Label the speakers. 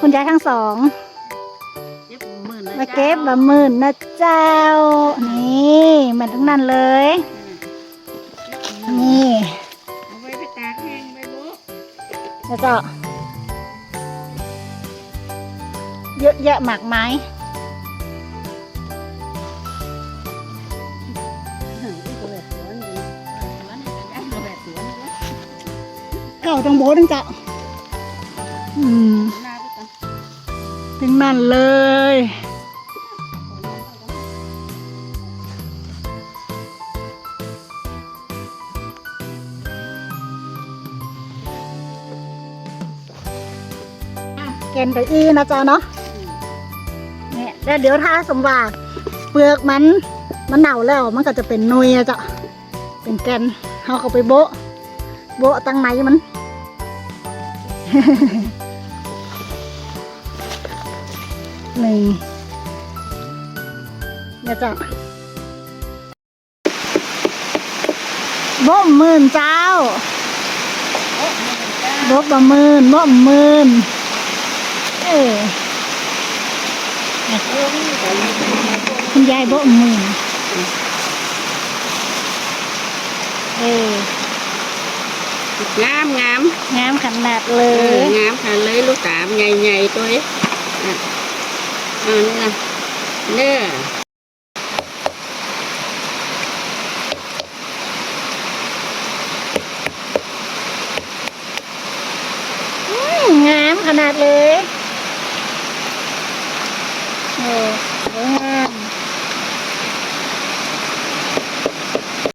Speaker 1: คุณยายทั้งสอง
Speaker 2: เจ็บหมื่นนะ
Speaker 1: มาเก็บบะหมื่นนะเจ้า นี่เหมือนทั้งนั้นเลย นี่
Speaker 2: เอาไว้ไปตากแห้งไปบุ
Speaker 1: แล้วก็เยอะแยะมากมาย
Speaker 2: ตัวแบบสวนอยู่สวนนี่ก็ได้ตัวแบบสวนนี่นะ
Speaker 1: เก่าตังโบตังเจ้าอืม
Speaker 2: หน้าไปก่อน
Speaker 1: ทั้งนั้นเลย แกนตะอีนะจ๊ะเนาะเนี่ยแล้วเดี๋ยวถ้าสมว่าเปลือกมันมันเน่าแล้วมันก็จะเป็นนุยอะจ๊ะเป็นแกนเขาก็ไปโบะโบะตั้งไหนมัน นี่เนี่ยจ้ะโบะหมื่นเจ้าโบะบะหมื่นโบะหมื่นเออ
Speaker 2: เออนี่ก็มี
Speaker 1: คุณยายโบะหมื่นเอองา
Speaker 2: มงาม
Speaker 1: งามขนาดเล
Speaker 2: เออยงามค่ะเลยลูกสามใหญ่ๆตัวนี้ อันนะเนื้อ
Speaker 1: งามขนาดเลย